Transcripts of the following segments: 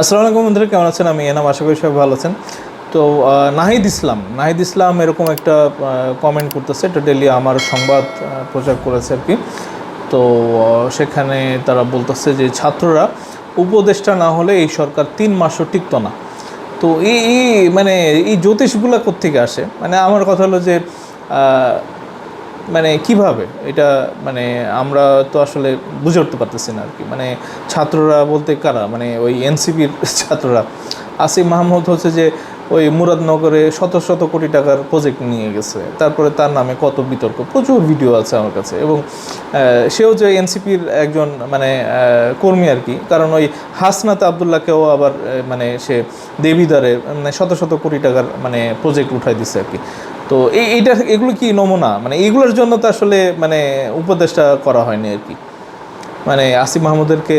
আসসালামু আলাইকুম বন্ধুরা, কেমন আছেন? আমি এনাম, আশা করি সবাই ভালো আছেন। তো নাহিদ ইসলাম নাহিদ ইসলাম এরকম একটা কমেন্ট করতেছে, এটা ডেলি আমার সংবাদ প্রচার করেছে আর কি। তো সেখানে তারা বলতেছে যে ছাত্ররা উপদেষ্টা না হলে এই সরকার তিন মাসও টিকতো না। তো, এই মানে এই জ্যোতিষগুলো কোত্থেকে আসে? মানে আমার কথা হলো যে মানে কীভাবে? এটা মানে আমরা তো আসলে বুঝে উঠতে পারতেছি না আর কি মানে ছাত্ররা বলতে কারা? মানে ওই এনসিপির ছাত্ররা। আসিফ মাহমুদ হচ্ছে যে ওই মুরাদনগরে শত শত কোটি টাকার প্রজেক্ট নিয়ে গেছে। তারপরে তার নামে কত বিতর্ক? প্রচুর ভিডিও আছে আমার কাছে। এবং সেও যে এনসিপির একজন মানে কর্মী আর কি কারণ ওই হাসনাত আবদুল্লাহকেও আবার মানে সে দেবিদারে মানে শত শত কোটি টাকার মানে প্রজেক্ট উঠাই দিচ্ছে আর কি তো এই, এইটা, এগুলো কি নমুনা? মানে এইগুলোর জন্য তো আসলে মানে উপদেশটা করা হয়নি আর কি। মানে আসিফ মাহমুদেরকে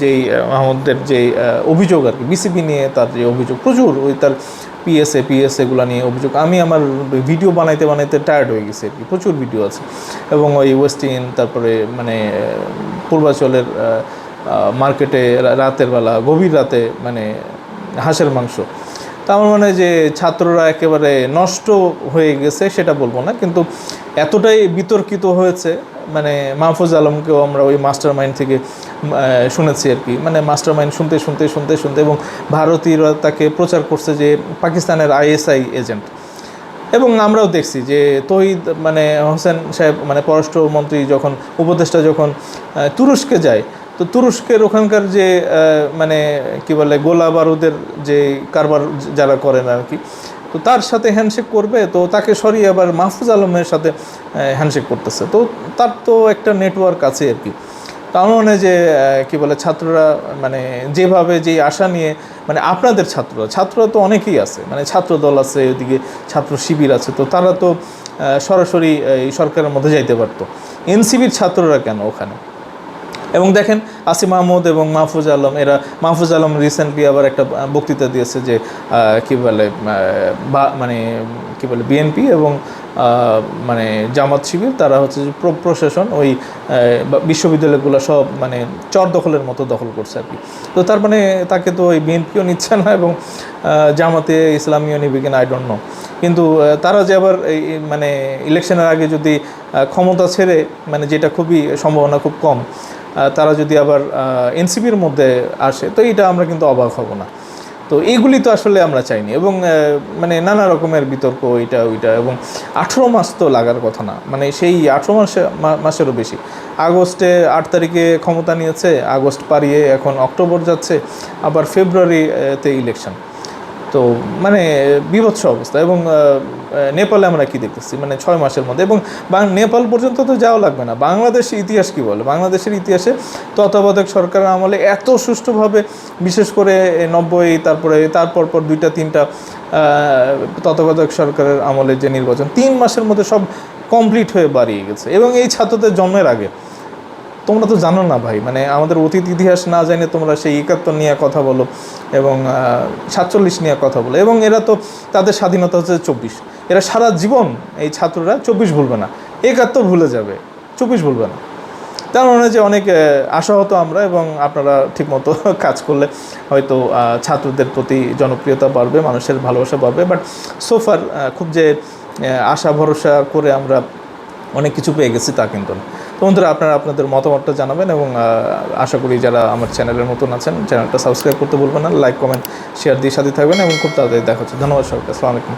যেই মাহমুদের যেই অভিযোগ আর কি, বিসিবি নিয়ে তার যে অভিযোগ, প্রচুর ওই তার পিএসএ পিএসএ গুলো নিয়ে অভিযোগ। আমি আমার ভিডিও বানাইতে বানাইতে টায়ার্ড হয়ে গেছি আর কি, প্রচুর ভিডিও আছে। এবং ওই ওয়েস্টিন তারপরে মানে পূর্বাচলের মার্কেটে রাতের বেলা, গভীর রাতে মানে হাঁসের মাংস। তা আমার মনে হয় যে ছাত্ররা একেবারে নষ্ট হয়ে গেছে, সেটা বলব না। কিন্তু এতটাই বিতর্কিত হয়েছে মানে মাহফুজ আলমকেও আমরা ওই মাস্টার মাইন্ড থেকে শুনেছি আর কি। মানে মাস্টার মাইন্ড শুনতে শুনতে শুনতে শুনতে এবং ভারতীয়রা তাকে প্রচার করছে যে পাকিস্তানের আইএসআই এজেন্ট। এবং আমরাও দেখছি যে তহিদ মানে হোসেন সাহেব মানে পররাষ্ট্রমন্ত্রী যখন, উপদেষ্টা যখন তুরস্কে যায় তো তুরস্কের ওখানকার যে মানে কি বলে গোলা বারুদের যে কারবার যারা করেন আর কি তো তার সাথে হ্যান্ডশেক করবে তো তাকে সরিয়ে আবার মাহফুজ আলমের সাথে হ্যান্ডশেক করতেছে। তো তার তো একটা নেটওয়ার্ক আছে আর কি। তার মানে যে আহ, কি বলে ছাত্ররা মানে যেভাবে যে আশা নিয়ে মানে আপনাদের ছাত্ররা ছাত্ররা তো অনেকেই আছে মানে ছাত্র দল আছে ওদিকে ছাত্র শিবির আছে তো তারা তো সরাসরি এই সরকারের মধ্যে যাইতে পারতো। এনসিবির ছাত্ররা কেন ওখানে? এবং দেখেন আসিম মাহমুদ এবং মাহফুজ আলম, এরা মাহফুজ আলম রিসেন্টলি আবার একটা বক্তৃতা দিয়েছে যে কি বলে বা মানে কি বলে বিএনপি এবং মানে জামাত শিবির, তারা হচ্ছে যে প্র- প্রশাসন, ওই বিশ্ববিদ্যালয়গুলো সব মানে চর দখলের মতো দখল করছে আর কি। তো তার মানে তাকে তো ওই বিএনপিও নিচ্ছে না এবং জামাতে ইসলামীয় নিবে কিনা আই ডোন্ট নো কিন্তু তারা যে আবার এই মানে ইলেকশনের আগে যদি ক্ষমতা ছেড়ে মানে যেটা খুবই সম্ভাবনা খুব কম তারা যদি আবার এনসিপির মধ্যে আসে, তো এটা আমরা কিন্তু অবাক হব না। তো এইগুলি তো আসলে আমরা চাইনি এবং মানে নানা রকমের বিতর্ক এটা ওইটা এবং আঠেরো মাস তো লাগার কথা না মানে সেই আঠেরো মাসে মাসেরও বেশি। আগস্টে আট তারিখে ক্ষমতা নিয়েছে, আগস্ট পারিয়ে এখন অক্টোবর যাচ্ছে, আবার ফেব্রুয়ারিতে ইলেকশন তো মানে বিভৎস অবস্থা। এবং নেপালে আমরা কি দেখতেছি? মানে ছয় মাসের মধ্যে। এবং নেপাল পর্যন্ত তো যাওয়া লাগবে না। বাংলাদেশের ইতিহাস কি বলে? বাংলাদেশের ইতিহাসে তত্ত্বাবধায়ক সরকারের আমলে এত সুষ্ঠুভাবে, বিশেষ করে নব্বই, তারপরে, তারপর পর দুইটা, তিনটা তত্ত্বাবধায়ক সরকারের আমলে যে নির্বাচন, তিন মাসের মধ্যে সব কমপ্লিট হয়ে বাড়িয়ে গেছে। এবং এই ছাত্রদের জন্মের আগে তোমরা তো জানো না ভাই মানে আমাদের অতীত ইতিহাস না জেনে তোমরা সেই একাত্তর নিয়ে কথা বলো এবং সাতচল্লিশ নিয়ে কথা বলো এবং এরা তো তাদের স্বাধীনতা হচ্ছে চব্বিশ। এরা সারা জীবন এই ছাত্ররা চব্বিশ ভুলবে না, একাত্তর ভুলে যাবে, চব্বিশ ভুলবে না। তার মানে যে অনেক আশাহত আমরা এবং আপনারা ঠিকমতো কাজ করলে হয়তো ছাত্রদের প্রতি জনপ্রিয়তা বাড়বে, মানুষের ভালোবাসা বাড়বে বাট সোফার খুব যে আশা ভরসা করে আমরা অনেক কিছু পেয়ে গেছি তা কিন্তু না। তো বন্ধুরা, আপনারা আপনাদের মতামতটা জানাবেন এবং আশা করি যারা আমার চ্যানেলের মতন আছেন, চ্যানেলটা সাবস্ক্রাইব করতে বলবেন না, লাইক, কমেন্ট, শেয়ার দিয়ে সাথে থাকবেন এবং খুব তাড়াতাড়ি দেখা হচ্ছে। ধন্যবাদ সবাইকে, আসসালামু আলাইকুম।